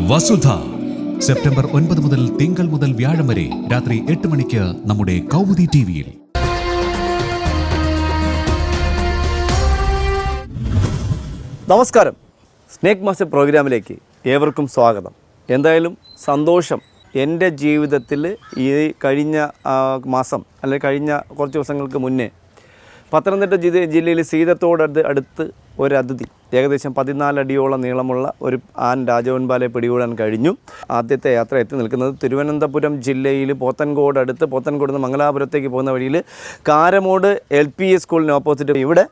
Vasudha. September ഒൻപത് മുതൽ തിങ്കൾ മുതൽ വ്യാഴം വരെ രാത്രി എട്ട് മണിക്ക് നമ്മുടെ കൗമുദി ടി വിയിൽ നമസ്കാരം. സ്നേക് മാസ്റ്റർ പ്രോഗ്രാമിലേക്ക് ഏവർക്കും സ്വാഗതം. എന്തായാലും സന്തോഷം എന്റെ ജീവിതത്തിൽ ഈ കഴിഞ്ഞ മാസം അല്ലെങ്കിൽ കഴിഞ്ഞ കുറച്ച് ദിവസങ്ങൾക്ക് മുന്നേ പത്തനംതിട്ട ജില്ല ജില്ലയിൽ സീതത്തോടടുത്ത് അടുത്ത് ഒരു അതിഥി ഏകദേശം പതിനാലടിയോളം നീളമുള്ള ഒരു ആൻ രാജവൻപാലെ പിടികൂടാൻ കഴിഞ്ഞു. ആദ്യത്തെ യാത്ര എത്തി നിൽക്കുന്നത് തിരുവനന്തപുരം ജില്ലയിൽ പോത്തൻകോട് അടുത്ത് പോത്തൻകോട് നിന്ന് മംഗലാപുരത്തേക്ക് പോകുന്ന വഴിയിൽ കാരമോട് എൽ പി എസ് സ്കൂളിന് ഓപ്പോസിറ്റ് ഇവിടെ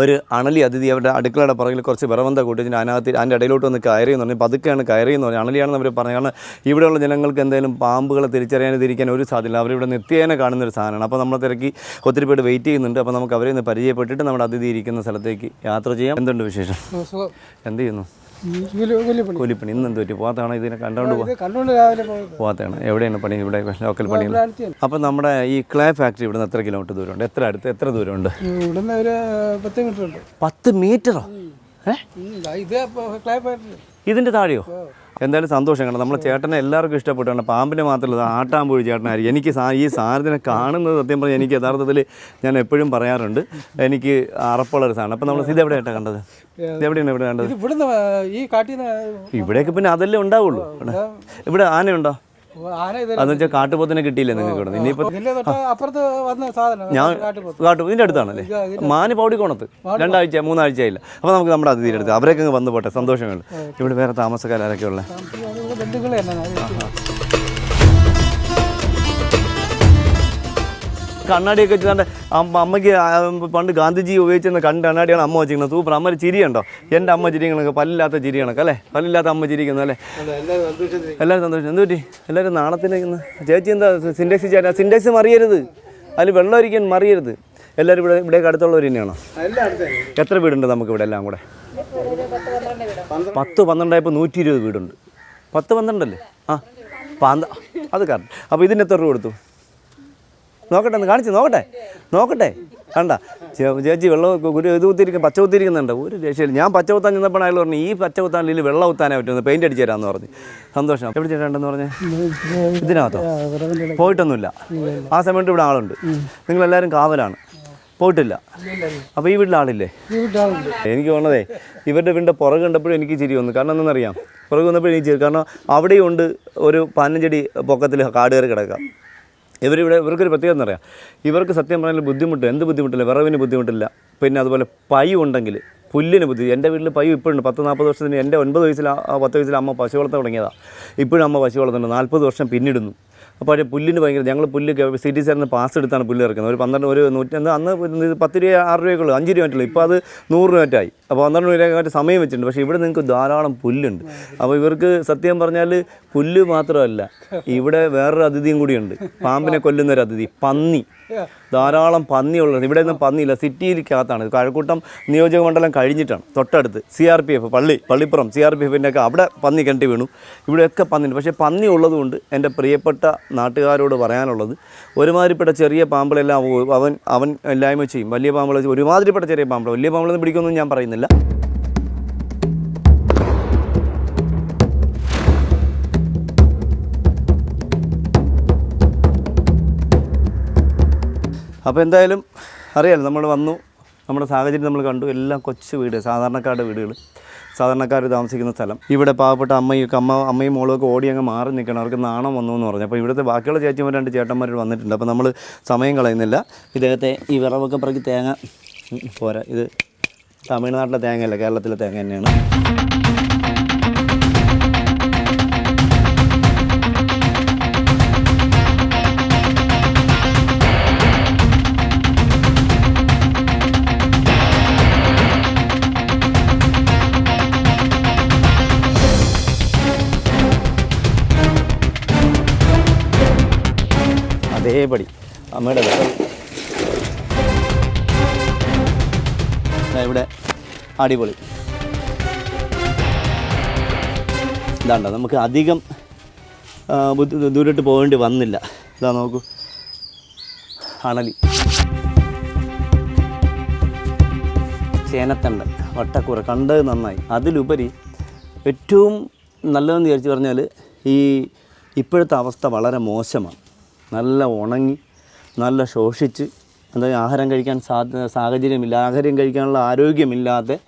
ഒരു അണലി അതിഥി അവരുടെ അടുക്കളയുടെ പുറകിൽ കുറച്ച് വിറവന്ത കൂട്ടിച്ചിട്ട് അതിനകത്ത് അതിന്റെ ഇടയിലോട്ട് വന്ന് കയറി എന്ന് പറഞ്ഞു പതുക്കെയാണ് കയറി എന്ന് പറഞ്ഞു അണലിയാണെന്ന് അവർ പറഞ്ഞു. കാരണം ഇവിടെയുള്ള ജനങ്ങൾക്ക് എന്തെങ്കിലും പാമ്പുകളെ തിരിച്ചറിയാനും തിരിക്കാൻ ഒരു സാധ്യത അവരിവിടെ നിത്യേന കാണുന്ന ഒരു സാധനമാണ്. അപ്പോൾ നമ്മൾ തിരക്കി ഒത്തിരി പേര് വെയിറ്റ് ചെയ്യുന്നുണ്ട്. അപ്പോൾ നമുക്ക് അവരെ ഒന്ന് പരിചയപ്പെട്ടിട്ട് നമ്മുടെ അതിഥി ഇരിക്കുന്ന സ്ഥലത്തേക്ക് യാത്ര ചെയ്യാം. എന്തുണ്ട് വിശേഷം? എന്ത് ചെയ്യുന്നു? കൂലിപ്പണി. ഇന്ന് എന്ത് പറ്റി? പോകാത്തതാണോ ഇതിനെ കണ്ടോണ്ട് കണ്ടുകൊണ്ട് പോകാത്താണ് എവിടെയാണ് പണി? ഇവിടെ ലോക്കൽ പണികൾ അപ്പം നമ്മുടെ ഈ ക്ലേ ഫാക്ടറി ഇവിടെ നിന്ന് എത്ര കിലോമീറ്റർ ദൂരമുണ്ട്? എത്ര അടുത്ത് എത്ര ദൂരമുണ്ട്? ഇവിടുന്ന് ഒരു പത്ത് മീറ്റർ ഉണ്ട്. പത്ത് മീറ്ററോ ഇതിന്റെ ഇതിന്റെ താഴെയോ എന്തായാലും സന്തോഷം കാരണം നമ്മളെ ചേട്ടനെ എല്ലാവർക്കും ഇഷ്ടപ്പെട്ടാണ്. പാമ്പിനെ മാത്രമല്ല ആട്ടാമ്പൊഴി ചേട്ടനായിരിക്കും. എനിക്ക് സാ ഈ സാധനത്തിനെ കാണുന്നത് സത്യം പറഞ്ഞാൽ എനിക്ക് യഥാർത്ഥത്തിൽ ഞാൻ എപ്പോഴും പറയാറുണ്ട്. എനിക്ക് അറപ്പുള്ള ഒരു സാധനം. അപ്പം നമ്മൾ ഇത് എവിടെയായിട്ടാണ് കണ്ടത്? എവിടെയാണ് ഇവിടെ കണ്ടത്? ഇവിടുന്ന് ഈ കാട്ടിൽ ഇവിടെയൊക്കെ പിന്നെ അതല്ലേ ഉണ്ടാവുള്ളൂ. ഇവിടെ ആനയുണ്ടോ? അതെന്ന് വെച്ചാൽ കാട്ടുപോത്തിനെ കിട്ടിയില്ലേ നിങ്ങൾക്ക് ഇവിടെ തൊട്ട് അപ്പുറത്ത് വന്ന സാധനം ഞാൻ കാട്ടിൽ ഇതിന്റെ അടുത്താണല്ലേ മാന് പൗടിക്കോണത്ത് രണ്ടാഴ്ച മൂന്നാഴ്ചയായില്ല. അപ്പൊ നമുക്ക് നമ്മുടെ അതിഥിയുടെ അടുത്ത് അവരൊക്കെ വന്നു പോട്ടെ. സന്തോഷങ്ങൾ ഇവിടെ വേറെ താമസക്കാരൊക്കെ ഉള്ളത് കണ്ണാടിയൊക്കെ വെച്ചിട്ട് അമ്മ അമ്മയ്ക്ക് പണ്ട് ഗാന്ധിജി ഉപയോഗിച്ചിരുന്ന കണ്ട് കണ്ണാടിയാണ് അമ്മ വെച്ചിരിക്കുന്നത്. സൂപ്പർ. അമ്മ ഒരു ചിരിയുണ്ടോ? എന്റെ അമ്മ ചിരിക്കണക്ക് പല്ലില്ലാത്ത ചിരി കണക്ക് അല്ലേ? പല്ലില്ലാത്ത അമ്മ ചിരിക്കുന്നു അല്ലേ? എല്ലാവരും സന്തോഷം. എന്ത് പറ്റി എല്ലാവരും നാണത്തിലേക്കുന്നു ചേച്ചി എന്താ സിൻഡെക്സ് ചേട്ടാ? സിൻഡെക്സ് മറിയരുത്. അതിൽ വെള്ളം ഒരിക്കാൻ മറിയരുത്. എല്ലാവരും ഇവിടെ ഇവിടേക്ക് അടുത്തുള്ളവർ തന്നെയാണോ? എത്ര വീടുണ്ട് നമുക്ക് ഇവിടെ എല്ലാം കൂടെ? പത്ത് പന്ത്രണ്ടായപ്പോൾ നൂറ്റി ഇരുപത് വീടുണ്ട്. പത്ത് പന്ത്രണ്ടല്ലേ? ആ പന്ത അത് കാരണം അപ്പോൾ ഇതിന് എത്ര രൂപ കൊടുത്തു? നോക്കട്ടെ ഒന്ന് കാണിച്ചു നോക്കട്ടെ നോക്കട്ടെ. കണ്ട ചേച്ചി വെള്ളം ഒരു ഇത് ഊത്തിരിക്കും പച്ച ഊത്തിരിക്കുന്നുണ്ട് ഒരു രക്ഷയില്ല. ഞാൻ പച്ച കുത്താൻ ചെന്നപ്പോൾ അയാൾ പറഞ്ഞു ഈ പച്ച കുത്താനിൽ വെള്ളം കുത്താനേ പറ്റുമെന്ന് പെയിന്റ് അടിച്ചു തരാമെന്ന് പറഞ്ഞു. സന്തോഷം. എവിടെ ചേട്ടണ്ടെന്ന് പറഞ്ഞു? ഇതിനകത്തോ? പോയിട്ടൊന്നുമില്ല. ആ സമയത്ത് ഇവിടെ ആളുണ്ട്. നിങ്ങളെല്ലാവരും കാവലാണ്. പോയിട്ടില്ല. അപ്പോൾ ഈ വീട്ടിൽ ആളില്ലേ? എനിക്ക് തോന്നതേ ഇവരുടെ വീടിന്റെ പുറകെ കണ്ടപ്പോഴും എനിക്ക് ചിരി വന്നു. കാരണം എന്താണെന്നറിയാം? പുറകെ വന്നപ്പോഴും എനിക്ക് ചിരി കാരണം അവിടെയും ഉണ്ട് ഒരു പനഞ്ചെടി പൊക്കത്തിൽ കാട് കയറി കിടക്കുക. ഇവരിവിടെ ഇവർക്കൊരു പ്രത്യേകത എന്നറിയാം. ഇവർക്ക് സത്യം പറഞ്ഞാൽ ബുദ്ധിമുട്ട് എന്ത് ബുദ്ധിമുട്ടില്ല? വിറവിന് ബുദ്ധിമുട്ടില്ല. പിന്നെ അതുപോലെ പൈ ഉണ്ടെങ്കിൽ പുല്ലിന് ബുദ്ധി എന്റെ വീട്ടിൽ പൈ ഇപ്പോഴുണ്ട്. പത്ത് നാൽപ്പത് വർഷത്തിന് എന്റെ ഒൻപത് വയസ്സിൽ പത്ത് വയസ്സിൽ അമ്മ പശു വളർത്ത തുടങ്ങിയതാണ് ഇപ്പോഴും അമ്മ പശു വളർത്തുന്നുണ്ട്. നാൽപ്പത് വർഷം പിന്നിടുന്നു. അപ്പോൾ പക്ഷേ പുല്ലിന് ഭയങ്കര ഞങ്ങൾ പുല്ല് സിറ്റി സാറിന് പാസ് എടുത്താണ് പുല്ല് ഇറക്കുന്നത്. ഒരു പന്ത്രണ്ട് ഒരു നൂറ്റി അന്ന് പത്ത് രൂപ ആറ് രൂപയൊക്കെ ഉള്ളൂ അഞ്ച് രൂപ മറ്റുള്ളൂ. ഇപ്പോൾ അത് നൂറ് രൂപ മറ്റായി. അപ്പോൾ പന്ത്രണ്ട് രൂപ സമയം വെച്ചിട്ടുണ്ട്. പക്ഷേ ഇവിടെ നിങ്ങൾക്ക് ധാരാളം പുല്ലുണ്ട്. അപ്പോൾ ഇവർക്ക് സത്യം പറഞ്ഞാൽ പുല്ല് മാത്രമല്ല ഇവിടെ വേറൊരു അതിഥിയും കൂടിയുണ്ട് പാമ്പിനെ കൊല്ലുന്ന ഒരു അതിഥി പന്നി. ധാരാളം പന്നിയുള്ളത് ഇവിടെ ഒന്നും പന്നിയില്ല സിറ്റിയിലേക്കകത്താണ്. കഴക്കൂട്ടം നിയോജക മണ്ഡലം കഴിഞ്ഞിട്ടാണ് തൊട്ടടുത്ത്. സി ആർ പി എഫ് പള്ളി പള്ളിപ്പുറം. സി ആർ പി എഫിന്റെ ഒക്കെ അവിടെ പന്നി കിണറ്റി വീണു. ഇവിടെയൊക്കെ പന്നിയുണ്ട്. പക്ഷേ പന്നി ഉള്ളതുകൊണ്ട് എന്റെ പ്രിയപ്പെട്ട നാട്ടുകാരോട് പറയാനുള്ളത് ഒരുമാതിരിപ്പെട്ട ചെറിയ പാമ്പുകളെല്ലാം അവൻ അവൻ എല്ലായ്മ ചെയ്യും. വലിയ പാമ്പുകൾ ഒരുമാതിരിപ്പെട്ട ചെറിയ പാമ്പുകൾ വലിയ പാമ്പുകളൊന്നും പിടിക്കുമെന്നും ഞാൻ പറയുന്നില്ല. അപ്പോൾ എന്തായാലും അറിയാലോ നമ്മൾ വന്നു. നമ്മുടെ സാഹചര്യം നമ്മൾ കണ്ടു. എല്ലാം കൊച്ചു വീട് സാധാരണക്കാരുടെ വീടുകൾ. സാധാരണക്കാർ താമസിക്കുന്ന സ്ഥലം. ഇവിടെ പാവപ്പെട്ട അമ്മയൊക്കെ അമ്മ അമ്മയും മോളൊക്കെ ഓടി അങ്ങ് മാറി നിൽക്കണം. അവർക്ക് നാണം വന്നു എന്ന് പറഞ്ഞു. അപ്പോൾ ഇവിടുത്തെ ബാക്കിയുള്ള ചേച്ചിമാർ രണ്ട് ചേട്ടന്മാർ വന്നിട്ടുണ്ട്. അപ്പോൾ നമ്മൾ സമയം കളയുന്നില്ല. ഇദ്ദേഹത്തെ ഈ വിറവൊക്കെ പറക്കി തേങ്ങ പോരാ. ഇത് തമിഴ്നാട്ടിലെ തേങ്ങയല്ല? കേരളത്തിലെ തേങ്ങ തന്നെയാണ്. അതേപടി. അമ്മയുടെ ഇവിടെ അടിപൊളി. ഇതാണ്ടോ നമുക്ക് അധികം ബുദ്ധി ദൂരോട്ട് പോകേണ്ടി വന്നില്ല. ഇതാ നോക്കൂ. അണലി. ചേനത്തണ്ട് വട്ടക്കൂറ കണ്ടത് നന്നായി. അതിലുപരി ഏറ്റവും നല്ലതെന്ന് വിചാരിച്ച് പറഞ്ഞാൽ ഈ ഇപ്പോഴത്തെ അവസ്ഥ വളരെ മോശമാണ്. നല്ല ഉണങ്ങി നല്ല ശോഷിച്ച് എന്താ ആഹാരം കഴിക്കാൻ സാഹചര്യമില്ല ആഹാരം കഴിക്കാനുള്ള ആരോഗ്യമില്ലാതെ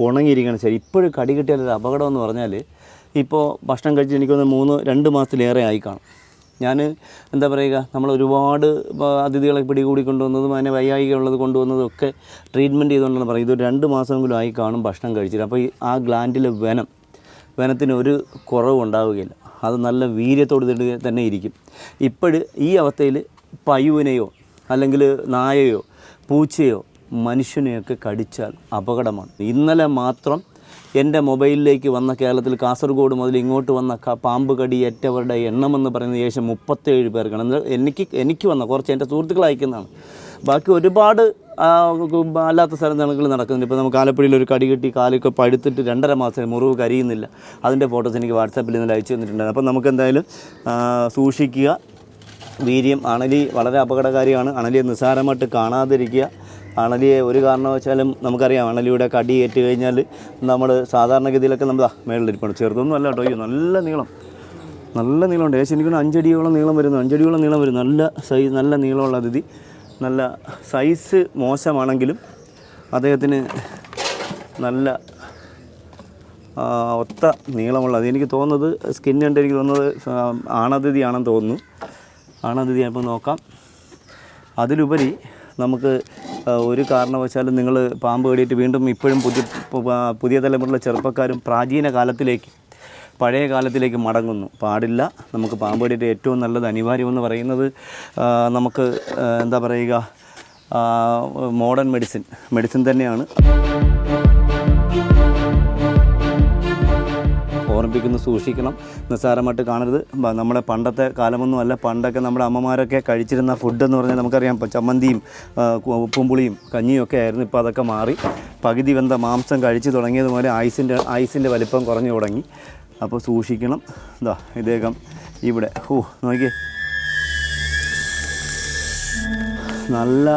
ഉണങ്ങിയിരിക്കണം ശരി. ഇപ്പോഴും കടി കിട്ടിയാൽ ഒരു അപകടം എന്ന് പറഞ്ഞാൽ ഇപ്പോൾ ഭക്ഷണം കഴിച്ച് എനിക്കൊന്ന് മൂന്ന് രണ്ട് മാസത്തിലേറെ ആയി കാണും. ഞാൻ എന്താ പറയുക നമ്മൾ ഒരുപാട് അതിഥികളെ പിടികൂടി കൊണ്ടുവന്നതും അതിനെ വയ്യായികയുള്ളത് കൊണ്ടുവന്നതും ഒക്കെ ട്രീറ്റ്മെന്റ് ചെയ്തുകൊണ്ടാണ് പറയും ഇതൊരു രണ്ട് മാസമെങ്കിലും ആയി കാണും ഭക്ഷണം കഴിച്ചിട്ട്. അപ്പോൾ ഈ ആ ഗ്ലാൻഡിലെ വനം വനത്തിന് ഒരു കുറവ് ഉണ്ടാവുകയില്ല. അത് നല്ല വീര്യത്തോട് തന്നെ- ഇരിക്കും. ഇപ്പോഴ് ഈ അവസ്ഥയിൽ പയ്യുവിനെയോ അല്ലെങ്കിൽ നായയോ പൂച്ചയോ മനുഷ്യനെയൊക്കെ കടിച്ചാൽ അപകടമാണ്. ഇന്നലെ മാത്രം എന്റെ മൊബൈലിലേക്ക് വന്ന കേരളത്തിൽ കാസർഗോഡ് മുതൽ ഇങ്ങോട്ട് വന്ന പാമ്പ് കടിയേറ്റവരുടെ എണ്ണമെന്ന് പറയുന്നത് ഏകദേശം മുപ്പത്തേഴ് പേർക്കാണ്. എന്നാൽ എനിക്ക് എനിക്ക് വന്ന കുറച്ച് എന്റെ സുഹൃത്തുക്കൾ അയക്കുന്നതാണ്. ബാക്കി ഒരുപാട് അല്ലാത്ത സ്ഥലങ്ങൾ നടക്കുന്നുണ്ട്. ഇപ്പോൾ നമുക്ക് ആലപ്പുഴയിൽ ഒരു കടി കിട്ടി കാലൊക്കെ പഴുത്തിട്ട് രണ്ടര മാസം മുറിവ് കരിയുന്നില്ല. അതിന്റെ ഫോട്ടോസ് എനിക്ക് വാട്സാപ്പിൽ നിന്ന് അയച്ചു തന്നിട്ടുണ്ടായിരുന്നു. അപ്പോൾ നമുക്ക് എന്തായാലും സൂക്ഷിക്കുക. വീര്യം. അണലി വളരെ അപകടകാരിയാണ്. അണലിയെ നിസ്സാരമായിട്ട് കാണാതിരിക്കുക. അണലിയെ ഒരു കാരണവശാലും നമുക്കറിയാം അണലിയുടെ കടി ഏറ്റു കഴിഞ്ഞാൽ നമ്മൾ സാധാരണഗതിയിലൊക്കെ നമ്മൾ മേളിലിരിക്കണം ചെറുതൊന്നും അല്ല കേട്ടോ. അയ്യോ നല്ല നീളം. നല്ല നീളമുണ്ട്. ഏകദേശം എനിക്കൊന്ന് അഞ്ചടിയോളം നീളം വരുന്നു. അഞ്ചടിയോളം നീളം വരുന്നു. നല്ല സൈസ് നല്ല നീളമുള്ള അതിഥി. നല്ല സൈസ് മോശമാണെങ്കിലും അദ്ദേഹത്തിന് നല്ല ഒത്ത നീളമുള്ളത് എനിക്ക് തോന്നുന്നത് സ്കിന്നുണ്ട് എനിക്ക് തോന്നുന്നത് ആണതിഥിയാണെന്ന് തോന്നുന്നു. ആണതിഥി അപ്പോൾ നോക്കാം. അതിലുപരി നമുക്ക് ഒരു കാരണവശാലും നിങ്ങൾ പാമ്പ് കടിയിട്ട് വീണ്ടും ഇപ്പോഴും പുതിയ പുതിയ തലമുറയിലെ ചെറുപ്പക്കാരും പ്രാചീന കാലത്തിലേക്ക് പഴയ കാലത്തിലേക്ക് മടങ്ങുന്നു. പാടില്ല. നമുക്ക് പാമ്പ് കടിയിട്ട് ഏറ്റവും നല്ലത് അനിവാര്യമെന്ന് പറയുന്നത് നമുക്ക് എന്താ പറയുക മോഡേൺ മെഡിസിൻ. മെഡിസിൻ തന്നെയാണ്. ഓർമ്മിപ്പിക്കുന്നു സൂക്ഷിക്കണം നിസ്സാരമായിട്ട് കാണരുത്. നമ്മുടെ പണ്ടത്തെ കാലമൊന്നും അല്ല പണ്ടൊക്കെ നമ്മുടെ അമ്മമാരൊക്കെ കഴിച്ചിരുന്ന ഫുഡ് എന്ന് പറഞ്ഞാൽ നമുക്കറിയാം ചമ്മന്തിയും ഉപ്പും പുളിയും കഞ്ഞിയും ഒക്കെ ആയിരുന്നു ഇപ്പോൾ അതൊക്കെ മാറി. പകുതി വെന്ത മാംസം കഴിച്ചു തുടങ്ങിയത് പോലെ ഐസിന്റെ ഐസിന്റെ വലിപ്പം കുറഞ്ഞു തുടങ്ങി. അപ്പോൾ സൂക്ഷിക്കണം. ഇതാ ഇദ്ദേഹം ഇവിടെ. ഓ നോക്കിയേ. നല്ല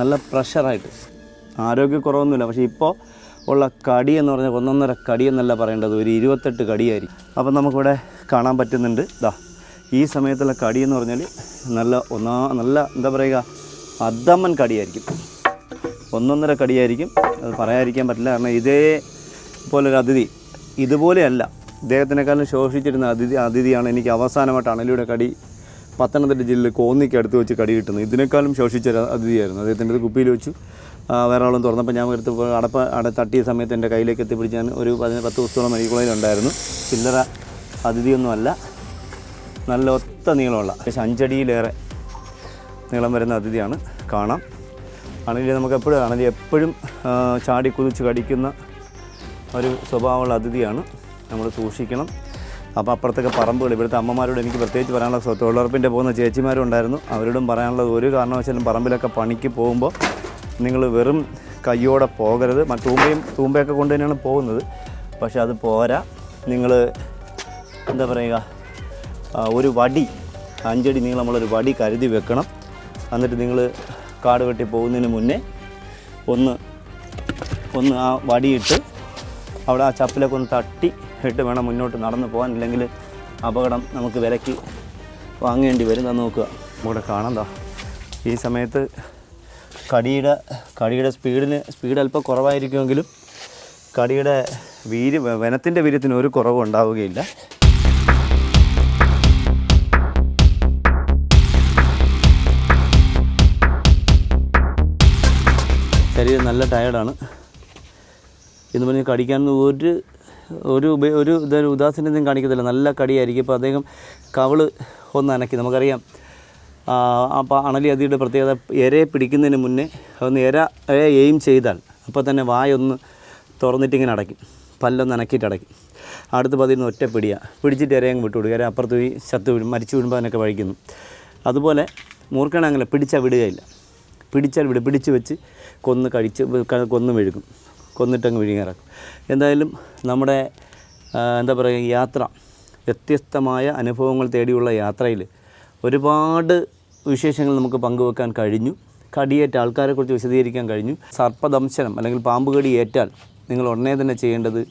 നല്ല പ്രഷറായിട്ട് ആരോഗ്യക്കുറവൊന്നുമില്ല. പക്ഷേ ഇപ്പോൾ ഉള്ള കടി എന്ന് പറഞ്ഞാൽ ഒന്നൊന്നര കടി എന്നല്ല പറയേണ്ടത് ഒരു ഇരുപത്തെട്ട് കടിയായിരിക്കും. അപ്പം നമുക്കിവിടെ കാണാൻ പറ്റുന്നുണ്ട്. ഇതാ ഈ സമയത്തുള്ള കടി എന്ന് പറഞ്ഞാൽ നല്ല ഒന്നാ നല്ല എന്താ പറയുക അദ്ദമ്മൻ കടിയായിരിക്കും. ഒന്നൊന്നര കടിയായിരിക്കും. അത് പറയാതിരിക്കാൻ പറ്റില്ല. കാരണം ഇതേ പോലൊരു അതിഥി ഇതുപോലെയല്ല ഇദ്ദേഹത്തിനേക്കാളും ശോഷിച്ചിരുന്ന അതിഥി അതിഥിയാണ് എനിക്ക് അവസാനമായിട്ട് അണലിയുടെ കടി പത്തനംതിട്ട ജില്ലയിൽ കോന്നിക്ക് അടുത്ത് വെച്ച് കടി കിട്ടുന്നത്. ഇതിനേക്കാളും ശോഷിച്ച അതിഥിയായിരുന്നു. അദ്ദേഹത്തിന്റെ കുപ്പിയിൽ വെച്ചു. വേറെ ആളും തുറന്നപ്പോൾ ഞാൻ എടുത്ത് അടപ്പ് അട തട്ടിയ സമയത്ത് എന്റെ കയ്യിലേക്ക് എത്തിപ്പിടിച്ച് ഞാൻ ഒരു പതിന പത്ത് ദിവസത്തോളം മരിക്കുളയിലുണ്ടായിരുന്നു കോളേജിലുണ്ടായിരുന്നു ചില്ലറ അതിഥിയൊന്നുമല്ല നല്ല ഒത്ത നീളമുള്ള ഏകദേശം അഞ്ചടിയിലേറെ നീളം വരുന്ന അതിഥിയാണ്. കാണാം. അണലി നമുക്ക് എപ്പോഴും അണലി എപ്പോഴും ചാടി കുതിച്ച് കടിക്കുന്ന ഒരു സ്വഭാവമുള്ള അതിഥിയാണ്. നമ്മൾ സൂക്ഷിക്കണം. അപ്പോൾ അപ്പുറത്തൊക്കെ പറമ്പുകൾ. ഇവിടുത്തെ അമ്മമാരോട് എനിക്ക് പ്രത്യേകിച്ച് പറയാനുള്ള തൊഴിലുറപ്പിന്റെ പോകുന്ന ചേച്ചിമാരും ഉണ്ടായിരുന്നു. അവരോടും പറയാനുള്ളത് ഒരു കാരണവശാലും പറമ്പിലൊക്കെ പണിക്ക് പോകുമ്പോൾ നിങ്ങൾ വെറും കയ്യോടെ പോകരുത്. തൂമ്പയും തൂമ്പയൊക്കെ കൊണ്ട് തന്നെയാണ് പോകുന്നത്. പക്ഷേ അത് പോരാ. നിങ്ങൾ എന്താ പറയുക ഒരു വടി അഞ്ചടി നീളമുള്ളൊരു വടി കരുതി വെക്കണം. എന്നിട്ട് നിങ്ങൾ കാട് വെട്ടി പോകുന്നതിന് മുന്നേ ഒന്ന് ഒന്ന് ആ വടിയിട്ട് അവിടെ ആ ചപ്പിലൊക്കെ ഒന്ന് തട്ടി ഇട്ട് വേണം മുന്നോട്ട് നടന്നു പോകാൻ. ഇല്ലെങ്കിൽ അപകടം നമുക്ക് വിലക്ക് വാങ്ങേണ്ടി വരും. നോക്കുക. ഇവിടെ കാണാം ഈ സമയത്ത് കടിയുടെ കടിയുടെ സ്പീഡിന് സ്പീഡ് അല്പം കുറവായിരിക്കുമെങ്കിലും കടിയുടെ വീര് വനത്തിന്റെ വീര്യത്തിന് ഒരു കുറവും ഉണ്ടാവുകയില്ല. ശരീരം നല്ല ടയർഡാണ് എന്ന് പറഞ്ഞ് കടിക്കാൻ ഒരു ഒരു ഒരു ഇതൊരു ഉദാസീനതയും കാണിക്കത്തില്ല. നല്ല കടിയായിരിക്കും. ഇപ്പോൾ അദ്ദേഹം കവൾ ഒന്ന് അനക്കി. നമുക്കറിയാം അപ്പോൾ അണലി അതിയുടെ പ്രത്യേകത ഇരയെ പിടിക്കുന്നതിന് മുന്നേ ഒന്ന് ഇര എയിം ചെയ്താൽ അപ്പോൾ തന്നെ വായൊന്ന് തുറന്നിട്ടിങ്ങനെ അടയ്ക്കും. പല്ലൊന്ന് അനക്കിയിട്ട് അടയ്ക്കും. അടുത്ത് പതിരുന്ന് ഒറ്റ പിടിയാണ് പിടിച്ചിട്ട് ഏറെങ്ങ് വിട്ടു ഇര അപ്പുറത്ത് പോയി ചത്ത് വീഴും മരിച്ചു വീഴുമ്പോൾ അതിനൊക്കെ വഴിക്കുന്നു. അതുപോലെ മൂർക്കണ അങ്ങനെ പിടിച്ചാൽ വിടുകയില്ല. പിടിച്ചാൽ വിടും. പിടിച്ച് വെച്ച് കൊന്ന് കഴിച്ച് കൊന്ന് മെഴുകും. കൊന്നിട്ടങ്ങ് വിഴുങ്ങിറക്കും എന്തായാലും നമ്മുടെ എന്താ പറയുക യാത്ര വ്യത്യസ്തമായ അനുഭവങ്ങൾ തേടിയുള്ള യാത്രയിൽ ഒരുപാട് വിശേഷങ്ങൾ നമുക്ക് പങ്കുവെക്കാൻ കഴിഞ്ഞു. കടിയേറ്റ ആൾക്കാരെക്കുറിച്ച് വിശദീകരിക്കാൻ കഴിഞ്ഞു. സർപ്പദംശനം അല്ലെങ്കിൽ പാമ്പ് കടി ഏറ്റാൽ നിങ്ങൾ ഉടനെ തന്നെ ചെയ്യേണ്ടത്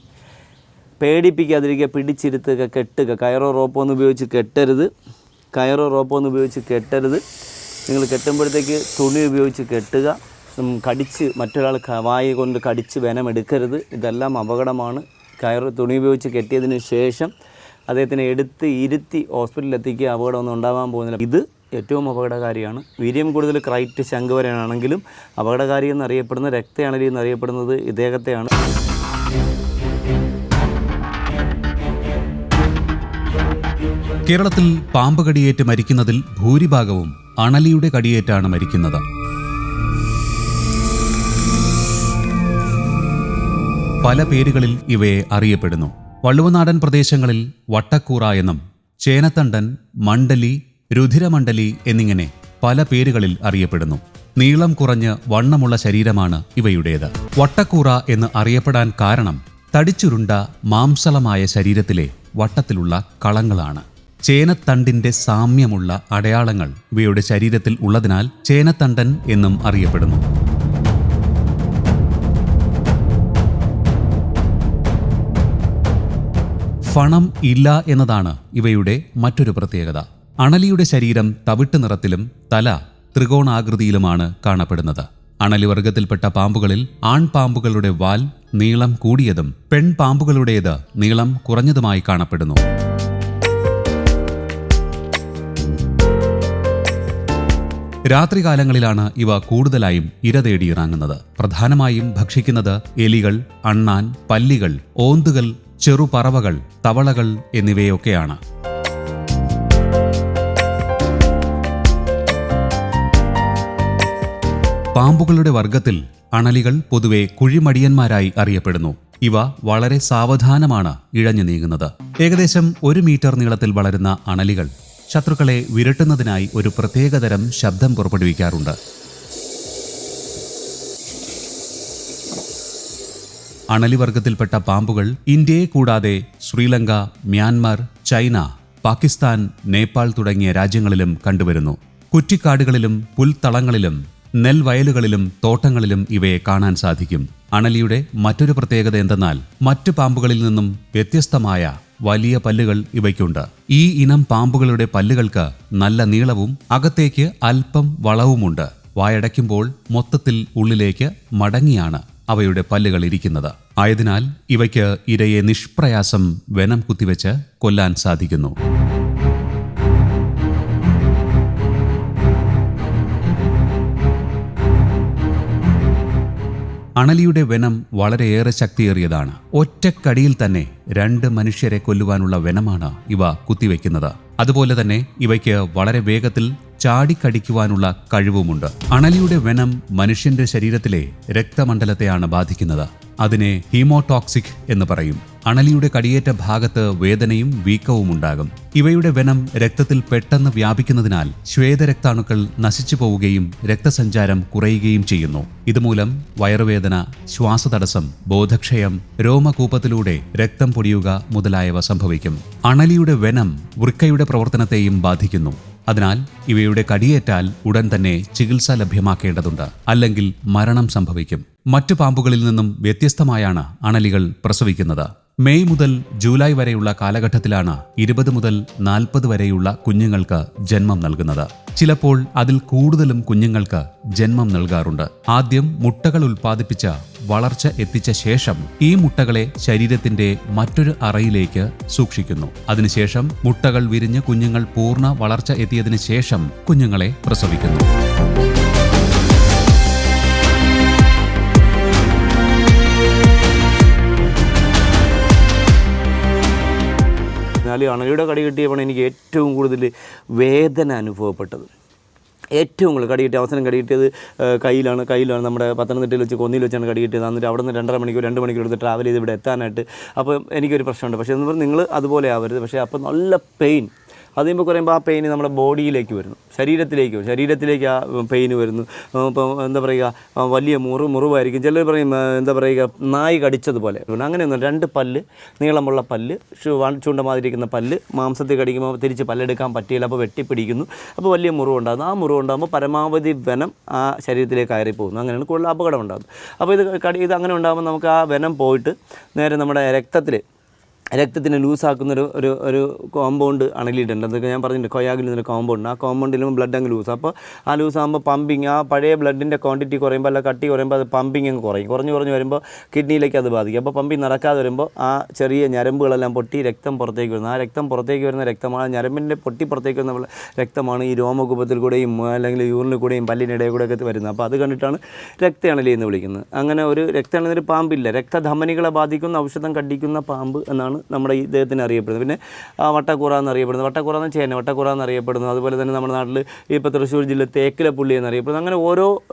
പേടിപ്പിക്കാതിരിക്കുക പിടിച്ചിരുത്തുക കെട്ടുക. കയറോ റോപ്പോ ഒന്നും ഉപയോഗിച്ച് കെട്ടരുത്. കയറോ റോപ്പോ ഒന്നും ഉപയോഗിച്ച് കെട്ടരുത്. നിങ്ങൾ കെട്ടുമ്പോഴത്തേക്ക് തുണി ഉപയോഗിച്ച് കെട്ടുക. കടിച്ച് മറ്റൊരാൾ വായി കൊണ്ട് കടിച്ച് എടുക്കരുത്. ഇതെല്ലാം അപകടമാണ്. കയറോ തുണി ഉപയോഗിച്ച് കെട്ടിയതിന് ശേഷം അദ്ദേഹത്തിനെ എടുത്ത് ഇരുത്തി ഹോസ്പിറ്റലിൽ എത്തിക്കുക അപകടമൊന്നും ഉണ്ടാകാൻ പോകുന്നില്ല. ഇത് ഏറ്റവും അപകടകാരിയാണ്. വീര്യം കൂടുതൽ ക്രൈറ്റ് ശംഖുവരനാണെങ്കിലും അപകടകാരി എന്നറിയപ്പെടുന്ന രക്തയാണലി എന്നറിയപ്പെടുന്നത് ഇദ്ദേഹത്തെയാണ്. കേരളത്തിൽ പാമ്പ് കടിയേറ്റ് മരിക്കുന്നതിൽ ഭൂരിഭാഗവും അണലിയുടെ കടിയേറ്റാണ് മരിക്കുന്നത്. പല പേരുകളിൽ ഇവയെ അറിയപ്പെടുന്നു. വള്ളുവനാടൻ പ്രദേശങ്ങളിൽ വട്ടക്കൂറ എന്നും ചേനത്തണ്ടൻ മണ്ഡലി രുധിരമണ്ഡലി എന്നിങ്ങനെ പല പേരുകളിൽ അറിയപ്പെടുന്നു. നീളം കുറഞ്ഞ് വണ്ണമുള്ള ശരീരമാണ് ഇവയുടേത്. വട്ടക്കൂറ എന്ന് അറിയപ്പെടാൻ കാരണം തടിച്ചുരുണ്ട മാംസളമായ ശരീരത്തിലെ വട്ടത്തിലുള്ള കളങ്ങളാണ്. ചേനത്തണ്ടിന്റെ സാമ്യമുള്ള അടയാളങ്ങൾ ഇവയുടെ ശരീരത്തിൽ ഉള്ളതിനാൽ ചേനത്തണ്ടൻ എന്നും അറിയപ്പെടുന്നു. ഫണം ഇല്ല എന്നതാണ് ഇവയുടെ മറ്റൊരു പ്രത്യേകത. അണലിയുടെ ശരീരം തവിട്ട് നിറത്തിലും തല ത്രികോണാകൃതിയിലുമാണ് കാണപ്പെടുന്നത്. അണലിവർഗത്തിൽപ്പെട്ട പാമ്പുകളിൽ ആൺപാമ്പുകളുടെ വാൽ നീളം കൂടിയതും പെൺപാമ്പുകളുടേത് നീളം കുറഞ്ഞതുമായി കാണപ്പെടുന്നു. രാത്രികാലങ്ങളിലാണ് ഇവ കൂടുതലായും ഇര തേടിയിറങ്ങുന്നത്. പ്രധാനമായും ഭക്ഷിക്കുന്നത് എലികൾ അണ്ണാൻ പല്ലികൾ ഓന്തുകൾ ചെറുപറവകൾ തവളകൾ എന്നിവയൊക്കെയാണ്. പാമ്പുകളുടെ വർഗത്തിൽ അണലികൾ പൊതുവെ കുഴിമടിയന്മാരായി അറിയപ്പെടുന്നു. ഇവ വളരെ സാവധാനമാണ് ഇഴഞ്ഞു നീങ്ങുന്നത്. ഏകദേശം ഒരു മീറ്റർ നീളത്തിൽ വളരുന്ന അണലികൾ ശത്രുക്കളെ വിരട്ടുന്നതിനായി ഒരു പ്രത്യേകതരം ശബ്ദം പുറപ്പെടുവിക്കാറുണ്ട്. അണലിവർഗത്തിൽപ്പെട്ട പാമ്പുകൾ ഇന്ത്യയെ കൂടാതെ ശ്രീലങ്ക മ്യാൻമാർ ചൈന പാകിസ്ഥാൻ നേപ്പാൾ തുടങ്ങിയ രാജ്യങ്ങളിലും കണ്ടുവരുന്നു. കുറ്റിക്കാടുകളിലും പുൽത്തളങ്ങളിലും നെൽവയലുകളിലും തോട്ടങ്ങളിലും ഇവയെ കാണാൻ സാധിക്കും. അണലിയുടെ മറ്റൊരു പ്രത്യേകത എന്തെന്നാൽ മറ്റു പാമ്പുകളിൽ നിന്നും വ്യത്യസ്തമായ വലിയ പല്ലുകൾ ഇവയ്ക്കുണ്ട്. ഈ ഇനം പാമ്പുകളുടെ പല്ലുകൾക്ക് നല്ല നീളവും അകത്തേക്ക് അല്പം വളവുമുണ്ട്. വായടയ്ക്കുമ്പോൾ മൊത്തത്തിൽ ഉള്ളിലേക്ക് മടങ്ങിയാണ് അവയുടെ പല്ലുകൾ ഇരിക്കുന്നത്. ആയതിനാൽ ഇവയ്ക്ക് ഇരയെ നിഷ്പ്രയാസം വെനം കുത്തിവെച്ച് കൊല്ലാൻ സാധിക്കുന്നു. അണലിയുടെ വെനം വളരെയേറെ ശക്തിയേറിയതാണ്. ഒറ്റക്കടിയിൽ തന്നെ രണ്ട് മനുഷ്യരെ കൊല്ലുവാനുള്ള വെനമാണ് ഇവ കുത്തിവെക്കുന്നത്. അതുപോലെ തന്നെ ഇവയ്ക്ക് വളരെ വേഗത്തിൽ ചാടിക്കടിക്കുവാനുള്ള കഴിവുമുണ്ട്. അണലിയുടെ വെനം മനുഷ്യന്റെ ശരീരത്തിലെ രക്തമണ്ഡലത്തെയാണ് ബാധിക്കുന്നത്. അതിനെ ഹീമോടോക്സിക് എന്ന് പറയും. അണലിയുടെ കടിയേറ്റ ഭാഗത്ത് വേദനയും വീക്കവും ഉണ്ടാകും. ഇവയുടെ വെനം രക്തത്തിൽ പെട്ടെന്ന് വ്യാപിക്കുന്നതിനാൽ ശ്വേതരക്താണുക്കൾ നശിച്ചു പോവുകയും രക്തസഞ്ചാരം കുറയുകയും ചെയ്യുന്നു. ഇതുമൂലം വയറുവേദന ശ്വാസതടസ്സം ബോധക്ഷയം രോമകൂപത്തിലൂടെ രക്തം പൊടിയുക മുതലായവ സംഭവിക്കും. അണലിയുടെ വെനം വൃക്കയുടെ പ്രവർത്തനത്തെയും ബാധിക്കുന്നു. അതിനാൽ ഇവയുടെ കടിയേറ്റാൽ ഉടൻ തന്നെ ചികിത്സ ലഭ്യമാക്കേണ്ടതുണ്ട് അല്ലെങ്കിൽ മരണം സംഭവിക്കും. മറ്റു പാമ്പുകളിൽ നിന്നും വ്യത്യസ്തമായാണ് അണലികൾ പ്രസവിക്കുന്നത്. മെയ് മുതൽ ജൂലൈ വരെയുള്ള കാലഘട്ടത്തിലാണ് ഇരുപത് മുതൽ നാൽപ്പത് വരെയുള്ള കുഞ്ഞുങ്ങൾക്ക് ജന്മം നൽകുന്നത്. ചിലപ്പോൾ അതിൽ കൂടുതലും കുഞ്ഞുങ്ങൾക്ക് ജന്മം നൽകാറുണ്ട്. ആദ്യം മുട്ടകൾ ഉൽപ്പാദിപ്പിച്ച വളർച്ച എത്തിച്ച ശേഷം ഈ മുട്ടകളെ ശരീരത്തിന്റെ മറ്റൊരു അറയിലേക്ക് സൂക്ഷിക്കുന്നു. അതിനുശേഷം മുട്ടകൾ വിരിഞ്ഞ് കുഞ്ഞുങ്ങൾ പൂർണ വളർച്ച എത്തിയതിനു ശേഷം കുഞ്ഞുങ്ങളെ പ്രസവിക്കുന്നു. എന്നാൽ ഈ അണലിയുടെ കടി കിട്ടിയപ്പോൾ എനിക്ക് ഏറ്റവും കൂടുതൽ വേദന അനുഭവപ്പെട്ടത്. ഏറ്റവും കൂടുതൽ കടി കിട്ടിയ അവസരം കടി കിട്ടിയത് കയ്യിലാണ്. കയ്യിലാണ് നമ്മുടെ പത്തനംതിട്ടയിൽ വെച്ച് കൊന്നിയിൽ വെച്ചാണ് കടി കിട്ടിയത്. എന്നിട്ട് അവിടെ നിന്ന് രണ്ടര മണിക്കൂർ രണ്ട് മണിക്കൂർ എടുത്ത് ട്രാവൽ ചെയ്ത് ഇവിടെ എത്താനായിട്ട്. അപ്പോൾ എനിക്കൊരു പ്രശ്നമുണ്ട്. പക്ഷേ എന്ന് പറഞ്ഞാൽ നിങ്ങൾ അതുപോലെ ആവരുത്. പക്ഷേ അപ്പോൾ നല്ല പെയിൻ അത് കഴിയുമ്പോൾ പറയുമ്പോൾ ആ പെയിൻ നമ്മുടെ ബോഡിയിലേക്ക് വരുന്നു. ശരീരത്തിലേക്ക് വരും. ശരീരത്തിലേക്ക് ആ പെയിൻ വരുന്നു. ഇപ്പം എന്താ പറയുക വലിയ മുറി മുറിവായിരിക്കും. ചിലർ പറയും എന്താ പറയുക നായി കടിച്ചതുപോലെ. അങ്ങനെയൊന്നും രണ്ട് പല്ല് നീളമുള്ള പല്ല് ചൂണ്ട മാതിരിക്കുന്ന പല്ല് മാംസത്തിൽ കടിക്കുമ്പോൾ തിരിച്ച് പല്ലെടുക്കാൻ പറ്റിയില്ല. അപ്പോൾ വെട്ടിപ്പിടിക്കുന്നു. അപ്പോൾ വലിയ മുറിവുണ്ടാകുന്നു. ആ മുറിവുണ്ടാകുമ്പോൾ പരമാവധി വനം ആ ശരീരത്തിലേക്ക് കയറി പോകുന്നു അങ്ങനെയാണ് കൂടുതൽ അപകടം ഉണ്ടാകുന്നത്. അപ്പോൾ ഇത് കടി ഇത് അങ്ങനെ ഉണ്ടാകുമ്പോൾ നമുക്ക് ആ വനം പോയിട്ട് നേരെ നമ്മുടെ രക്തത്തിൽ രക്തത്തിനെ ലൂസാക്കുന്ന ഒരു ഒരു ഒരു കോമ്പൗണ്ട് അണലിയിട്ടുണ്ട്. അതൊക്കെ ഞാൻ പറഞ്ഞിട്ടുണ്ട് കൊയാഗിൽ നിന്നൊരു കോമ്പൗണ്ട് ആ കോമ്പൗണ്ടിലും ബ്ലഡ് അങ്ങ് ലൂസ്. അപ്പോൾ ആ ലൂസ് ആകുമ്പോൾ പമ്പിങ് ആ പഴയ ബ്ലഡിന്റെ ക്വാണ്ടിറ്റി കുറയുമ്പോൾ അല്ല കട്ടി കുറയുമ്പോൾ അത് പമ്പിങ് അങ്ങ് കുറയും. കുറഞ്ഞ് കുറഞ്ഞ് വരുമ്പോൾ കിഡ്നിയിലേക്ക് അത് ബാധിക്കും. അപ്പോൾ പമ്പിങ് നടക്കാതെ വരുമ്പോൾ ആ ചെറിയ ഞരമ്പുകളെല്ലാം പൊട്ടി രക്തം പുറത്തേക്ക് വരുന്നത് ആ രക്തം പുറത്തേക്ക് വരുന്ന രക്തമാണ് ഞരമ്പിന്റെ പൊട്ടി പുറത്തേക്ക് വരുന്ന രക്തമാണ് ഈ രോമകൂപത്തിൽ കൂടെയും അല്ലെങ്കിൽ യൂറിനിൽ കൂടെയും പല്ലിനിടയിൽ കൂടെ ഒക്കെ വരുന്നത്. അപ്പോൾ അത് കണ്ടിട്ടാണ് രക്തയണലി എന്ന് വിളിക്കുന്നത്. അങ്ങനെ ഒരു രക്തയണലി ഒരു പാമ്പില്ല. രക്തധമനികളെ ബാധിക്കുന്ന ഔഷധം കടിക്കുന്ന പാമ്പ് എന്നാണ് നമ്മുടെ ഇദ്ദേഹത്തിന് അറിയപ്പെടുന്നത്. പിന്നെ വട്ടക്കുറ എന്ന് എന്നറിയപ്പെടുന്നത്. വട്ടക്കൂറ എന്ന് ചേന എന്ന്? എന്നറിയപ്പെടുന്നു അതുപോലെ തന്നെ നമ്മുടെ നാട്ടിൽ ഇപ്പോൾ തൃശ്ശൂർ ജില്ലയിൽ തേക്കിലപ്പുള്ളി എന്നറിയപ്പെടുന്നു അങ്ങനെ ഓരോ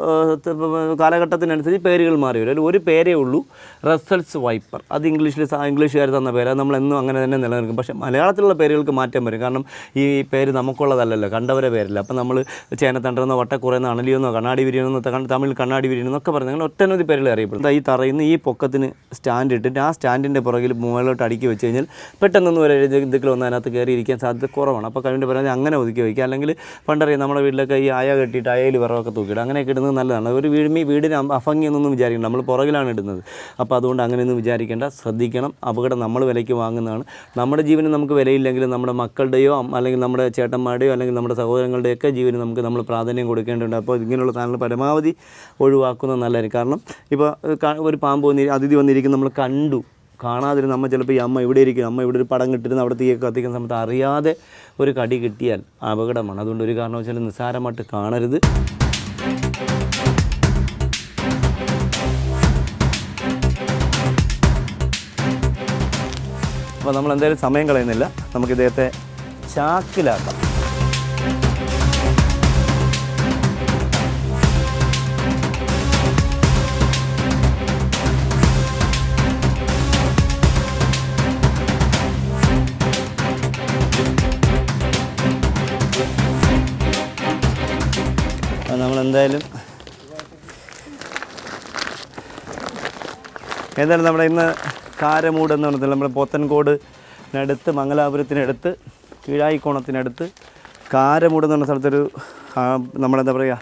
കാലഘട്ടത്തിനനുസരിച്ച് പേരുകൾ മാറി വരും. ഒരു പേരേ ഉള്ളൂ റസൽസ് വൈപ്പർ അത് ഇംഗ്ലീഷിൽ ഇംഗ്ലീഷുകാർ തന്ന പേര്. അത് നമ്മളെന്നും അങ്ങനെ തന്നെ നിലനിൽക്കും. പക്ഷേ മലയാളത്തിലുള്ള പേരുകൾക്ക് മാറ്റം വരും. കാരണം ഈ പേര് നമുക്കുള്ളതല്ലല്ലോ. കണ്ടവരെ പേരല്ല. അപ്പം നമ്മൾ ചേനത്തണ്ടെന്നോ വട്ടക്കുറയെന്നോ അണലിയെന്നോ കണ്ണാടി വിരിയണമെന്നോ ത- തമിഴ് കണ്ണാടി വിരിയണമെന്നൊക്കെ പറഞ്ഞ് അങ്ങനെ ഒട്ടനവധി പേരുകൾ അറിയപ്പെടും. ഈ തറയിൽ നിന്ന് ഈ പൊക്കത്തിന് സ്റ്റാൻഡ് ഇട്ടിട്ട് ആ സ്റ്റാൻഡിന്റെ പുറകിൽ മുകളിലോട്ട് അടുക്കി വെച്ച് കഴിഞ്ഞാൽ പെട്ടെന്നൊന്നും ഒരു ജന്തുക്കൾ വന്ന് അതിനകത്ത് കയറി ഇരിക്കാൻ സാധ്യത കുറവാണ്. അപ്പോൾ കഴിവിന്റെ പറഞ്ഞാൽ അങ്ങനെ ഒതുക്കി വയ്ക്കുക. അല്ലെങ്കിൽ പണ്ടറിയാം നമ്മുടെ വീട്ടിലൊക്കെ ഈ ആയ കെട്ടിയിട്ട് അയയിൽ വിറവൊക്കെ തൂക്കിയിട്ട് അങ്ങനെയൊക്കെ ഇടുന്നത് നല്ലതാണ്. ഒരു വീട് വീടിന് അഭംഗിയൊന്നും വിചാരിക്കണം നമ്മൾ പുറകിലാണ് ഇടുന്നത്. അപ്പോൾ അതുകൊണ്ട് അങ്ങനെയൊന്നും വിചാരിക്കേണ്ട. ശ്രദ്ധിക്കണം. അപകടം നമ്മൾ വിലയ്ക്ക് വാങ്ങുന്നതാണ്. നമ്മുടെ ജീവന് നമുക്ക് വിലയില്ലെങ്കിലും നമ്മുടെ മക്കളുടെയോ അല്ലെങ്കിൽ നമ്മുടെ ചേട്ടന്മാരുടെയോ അല്ലെങ്കിൽ നമ്മുടെ സഹോദരങ്ങളുടെയൊക്കെ ജീവന് നമുക്ക് നമ്മൾ പ്രാധാന്യം കൊടുക്കേണ്ടതുണ്ട്. അപ്പോൾ ഇങ്ങനെയുള്ള സാധനങ്ങൾ പരമാവധി ഒഴിവാക്കുന്നത് നല്ലതായിരിക്കും. കാരണം ഇപ്പോൾ ഒരു പാമ്പ് വന്നി അതിഥി വന്നിരിക്കും നമ്മൾ കണ്ടു. കാണാതിരുന്ന് അമ്മ ചിലപ്പോൾ ഈ അമ്മ ഇവിടെ ഇരിക്കും അമ്മ ഇവിടെ ഒരു പടം കിട്ടിരുന്ന അവിടെ തീയൊക്കെ കത്തിക്കുന്ന സമയത്ത് അറിയാതെ ഒരു കടി കിട്ടിയാൽ അപകടമാണ്. അതുകൊണ്ട് ഒരു കാരണവശാലും നിസ്സാരമായിട്ട് കാണരുത്. അപ്പോൾ നമ്മൾ എന്തായാലും സമയം കളയുന്നില്ല. നമുക്ക് ഇദ്ദേഹത്തെ ചാക്കിലാക്കാം. എന്തായാലും. എന്തായാലും നമ്മുടെ ഇന്ന് കാരമൂട് എന്ന് പറഞ്ഞാൽ നമ്മുടെ പോത്തൻകോടിനടുത്ത് മംഗലാപുരത്തിനടുത്ത് കീഴായിക്കോണത്തിനടുത്ത് കാരമൂട് എന്ന് പറഞ്ഞ സ്ഥലത്തൊരു നമ്മളെന്താ പറയുക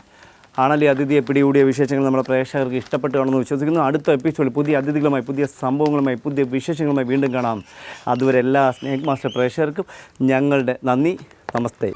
ആണല്ലേ അതിഥിയെ പിടികൂടിയ വിശേഷങ്ങൾ നമ്മുടെ പ്രേക്ഷകർക്ക് ഇഷ്ടപ്പെട്ടു കാണുമെന്ന് വിശ്വസിക്കുന്നു. അടുത്ത എപ്പിസോഡിൽ പുതിയ അതിഥികളുമായി പുതിയ സംഭവങ്ങളുമായി പുതിയ വിശേഷങ്ങളുമായി വീണ്ടും കാണാം. അതുവരെ എല്ലാ സ്നേഹ് മാസ്റ്റർ പ്രേക്ഷകർക്കും ഞങ്ങളുടെ നന്ദി. നമസ്തേ.